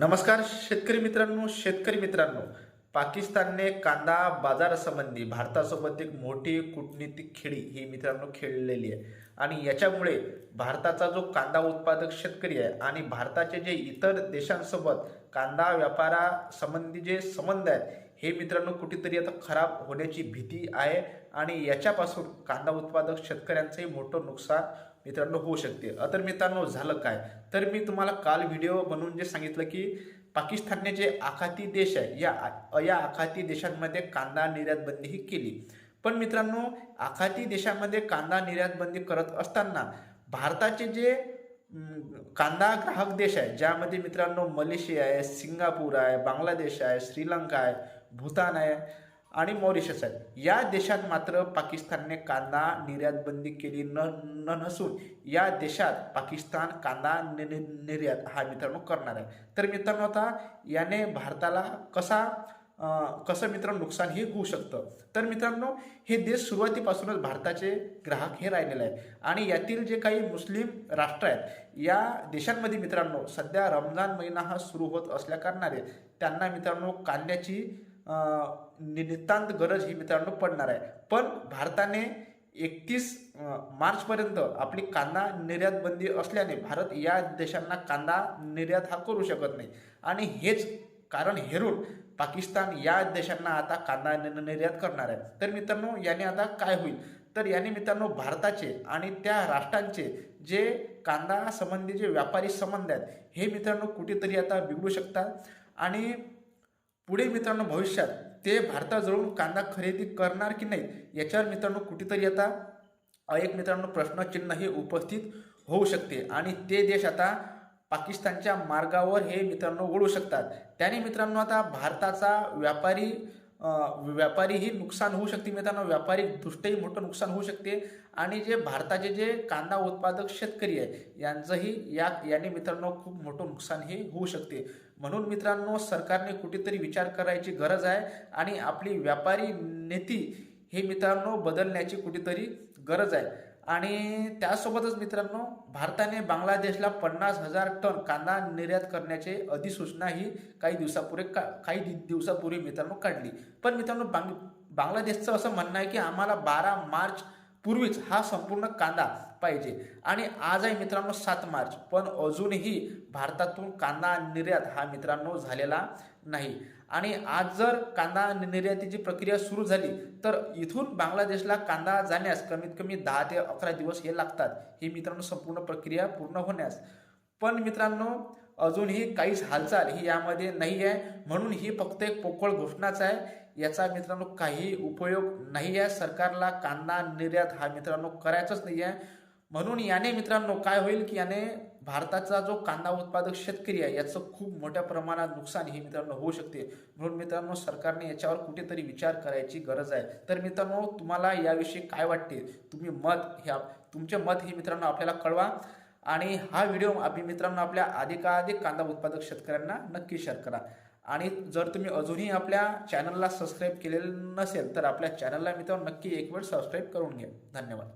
नमस्कार शेतकरी मित्रांनो शेतकरी मित्रांनो. पाकिस्तानने कांदा बाजारासंबंधी भारतासोबत एक मोठी कूटनीतिक खेळी ही मित्रांनो खेळलेली आहे. आणि याच्यामुळे भारताचा जो कांदा उत्पादक शेतकरी आहे आणि भारताचे जे इतर देशांसोबत कांदा व्यापारासंबंधी जे संबंध आहेत हे मित्रांनो कुठेतरी आता खराब होण्याची भीती आहे. आणि याच्यापासून कांदा उत्पादक शेतकऱ्यांचंही मोठं नुकसान मित्रांनो होऊ शकते. तर मित्रांनो झालं काय? तर मी तुम्हाला काल व्हिडिओ बनवून जे सांगितलं की पाकिस्तानने जे आखाती देश आहे या या आखाती देशांमध्ये कांदा निर्यात बंदी ही केली. पण मित्रांनो आखाती देशामध्ये कांदा निर्यात बंदी करत असताना भारताचे जे कांदा ग्राहक देश आहे ज्यामध्ये मित्रांनो मलेशिया आहे सिंगापूर आहे बांगलादेश आहे श्रीलंका आहे भूतान आहे आणि मॉरिशस आहेत. या देशात मात्र पाकिस्तानने कांदा निर्यात बंदी केली न न नसून या देशात पाकिस्तान कांदा निर्यात हा मित्रांनो करणार आहे. तर मित्रांनो आता याने भारताला कसा कसं मित्रांनो नुकसान हे होऊ शकतं? तर मित्रांनो हे देश सुरुवातीपासूनच भारताचे ग्राहक हे राहिलेले आहे आणि यातील जे काही मुस्लिम राष्ट्र आहेत या देशांमध्ये मित्रांनो सध्या रमजान महिना हा सुरू होत असल्याकारणाने त्यांना मित्रांनो कांद्याची नितांत गरज ही मित्रांनो पडणार आहे. पण भारताने एकतीस मार्चपर्यंत आपली कांदा निर्यात बंदी असल्याने भारत या देशांना कांदा निर्यात हा करू शकत नाही. आणि हेच कारण हेरून पाकिस्तान या देशांना आता कांदा निर्यात करणार आहे. तर मित्रांनो याने आता काय होईल? तर याने मित्रांनो भारताचे आणि त्या राष्ट्रांचे जे कांदा संबंधी जे व्यापारी संबंध आहेत हे मित्रांनो कुठेतरी आता बिघडू शकतात. आणि पुढे मित्रांनो भविष्यात ते भारताजवळून कांदा खरेदी करणार की नाही याच्यावर मित्रांनो कुठेतरी आता एक मित्रांनो प्रश्नचिन्ह हे उपस्थित होऊ शकते. आणि ते देश आता पाकिस्तानच्या मार्गावर हे मित्रांनो वळू शकतात. त्याने मित्रांनो आता भारताचा व्यापारी व्यापारीही नुकसान होऊ शकते. मित्रांनो व्यापारी दृष्ट्याही मोठं नुकसान होऊ शकते. आणि जे भारताचे जे कांदा उत्पादक शेतकरी आहे यांचंही या याने मित्रांनो खूप मोठं नुकसान हे होऊ शकते. म्हणून मित्रांनो सरकारने कुठेतरी विचार करायची गरज आहे. आणि आपली व्यापारी नीती हे मित्रांनो बदलण्याची कुठेतरी गरज आहे. आणि त्यासोबतच मित्रांनो भारताने बांगलादेशला पन्नास हजार टन कांदा निर्यात करण्याचे अधिसूचना ही काही दिवसापूर्वी का काही दिवसापूर्वी मित्रांनो काढली. पण मित्रांनो बांग बांगलादेशचं असं म्हणणं आहे की आम्हाला बारा मार्च पूर्वीच हा संपूर्ण कांदा पाहिजे. आणि आज आहे मित्रांनो सात मार्च पण अजूनही भारतातून कांदा निर्यात हा मित्रांनो झालेला नाही. आणि आज जर कांदा निर्यातीची प्रक्रिया सुरू झाली तर इथून बांगलादेशला कांदा जाण्यास कमीत कमी दहा ते अकरा दिवस हे लागतात. ही मित्रांनो संपूर्ण प्रक्रिया पूर्ण होण्यास. पण मित्रांनो अजूनही काहीच हालचाल ही यामध्ये नाही आहे म्हणून ही फक्त एक पोकळ घोषणाच आहे. याचा मित्रांनो काही उपयोग नाही आहे. सरकारला कांदा निर्यात हा मित्रांनो करायचाच नाही आहे. म्हणून याने मित्रांनो काय होईल की याने भारताचा जो कांदा उत्पादक शेतकरी आहे याचं खूप मोठ्या प्रमाणात नुकसान हे मित्रांनो होऊ शकते. म्हणून मित्रांनो सरकारने याच्यावर कुठेतरी विचार करायची गरज आहे. तर मित्रांनो तुम्हाला याविषयी काय वाटते? तुम्ही मत ह्या तुमचे मत हे मित्रांनो आपल्याला कळवा. आणि हा व्हिडिओ आपली मित्रांनो आपल्या अधिकाधिक कांदा उत्पादक शेतकऱ्यांना नक्की शेअर करा. आणि जर तुम्ही अजूनही आपल्या चॅनलला सबस्क्राईब केलेलं नसेल तर आपल्या चॅनलला मित्रांनो नक्की एक वेळ सबस्क्राईब करून घ्या. धन्यवाद.